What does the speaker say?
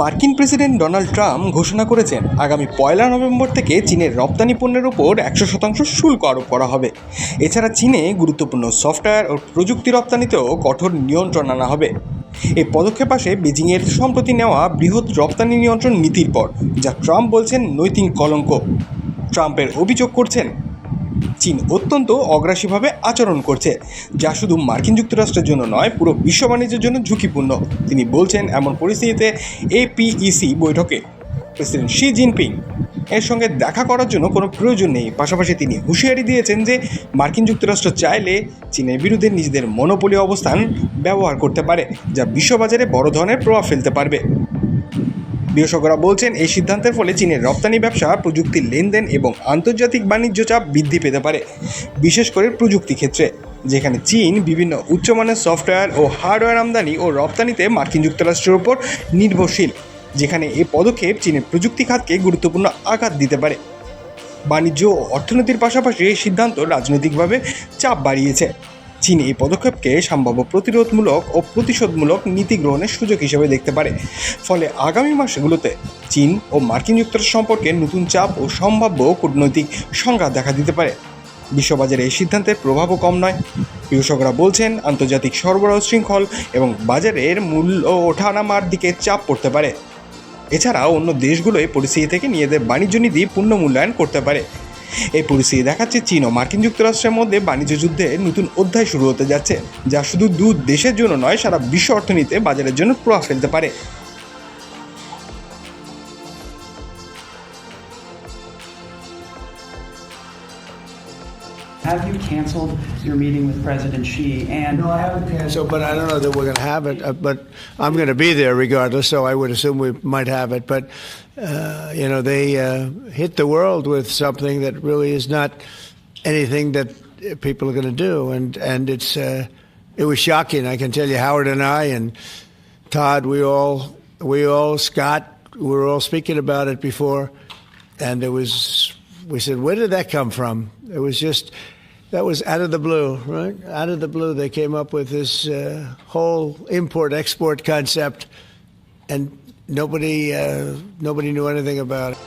মার্কিন president Donald Trump ঘোষণা করেছেন, আগামী পয়লা নভেম্বর থেকে চীনের রপ্তানি পণ্যের উপর একশো শতাংশ শুল্ক আরোপ করা হবে। এছাড়া চীনে গুরুত্বপূর্ণ সফটওয়্যার ও প্রযুক্তি রপ্তানিতেও কঠোর নিয়ন্ত্রণ আনা হবে। এই পদক্ষেপ আসে বেজিংয়ের সম্প্রতি নেওয়া বৃহৎ রপ্তানি নিয়ন্ত্রণ নীতির পর, যা ট্রাম্প বলছেন নৈতিক কলঙ্ক। ট্রাম্পের অভিযোগ করছেন চীন অত্যন্ত অগ্রাসীভাবে আচরণ করছে, যা শুধু মার্কিন যুক্তরাষ্ট্রের জন্য নয়, পুরো বিশ্ব বাণিজ্যের জন্য ঝুঁকিপূর্ণ। তিনি বলছেন, এমন পরিস্থিতিতে এপিইসি বৈঠকে প্রেসিডেন্ট শি জিনপিং এর সঙ্গে দেখা করার জন্য কোনো প্রয়োজন নেই। পাশাপাশি তিনি হুঁশিয়ারি দিয়েছেন যে মার্কিন যুক্তরাষ্ট্র চাইলে চীনের বিরুদ্ধে নিজেদের মনোপলি অবস্থান ব্যবহার করতে পারে, যা বিশ্ববাজারে বড় ধরনের প্রভাব ফেলতে পারবে। বিশেষজ্ঞরা বলছেন, এই সিদ্ধান্তের ফলে চীনের রপ্তানি ব্যবসা প্রযুক্তির লেনদেন এবং আন্তর্জাতিক বাণিজ্য চাপ বৃদ্ধি পেতে পারে, বিশেষ করে প্রযুক্তি ক্ষেত্রে, যেখানে চীন বিভিন্ন উচ্চমানের সফটওয়্যার ও হার্ডওয়্যার আমদানি ও রপ্তানিতে মার্কিন যুক্তরাষ্ট্রের উপর নির্ভরশীল, যেখানে এই পদক্ষেপ চীনের প্রযুক্তি খাতকে গুরুত্বপূর্ণ আঘাত দিতে পারে। বাণিজ্য ও অর্থনীতির পাশাপাশি এই সিদ্ধান্ত রাজনৈতিকভাবে চাপ বাড়িয়েছে। চীন এই পদক্ষেপকে সম্ভাব্য প্রতিরোধমূলক ও প্রতিশোধমূলক নীতি গ্রহণের সুযোগ হিসেবে দেখতে পারে। ফলে আগামী মাসগুলোতে চীন ও মার্কিন যুক্তরাষ্ট্র সম্পর্কে নতুন চাপ ও সম্ভাব্য কূটনৈতিক সংঘাত দেখা দিতে পারে। বিশ্ববাজারে এই সিদ্ধান্তের প্রভাবও কম নয়। বিশেষজ্ঞরা বলছেন, আন্তর্জাতিক সরবরাহ শৃঙ্খল এবং বাজারের মূল্য ওঠানামার দিকে চাপ পড়তে পারে। এছাড়াও অন্য দেশগুলো এই পরিস্থিতি থেকে নিজেদের বাণিজ্য নীতি পূর্ণ মূল্যায়ন করতে পারে। এই পরিস্থিতি দেখাচ্ছে চীন ও মার্কিন যুক্তরাষ্ট্রের মধ্যে বাণিজ্য যুদ্ধে নতুন অধ্যায় শুরু হতে যাচ্ছে, যা শুধু দু দেশের জন্য নয়, সারা বিশ্ব অর্থনীতিতে বাজারের জন্য প্রভাব ফেলতে পারে। Have you canceled your meeting with President Xi? And No, I haven't canceled, but I don't know that we're going to have it. Uh, But I'm going to be there regardless, so I would assume we might have it. But, uh, you know, they uh, hit the world with something that really is not anything that people are going to do. And, and it's, uh, it was shocking. I can tell you, Howard and I and Todd, we all, we all, Scott, we were all speaking about it before. And it was, we said, where did that come from? It was just, that was out of the blue, right? Out of the blue, they came up with this uh, whole import export concept, and nobody, uh, nobody knew anything about it.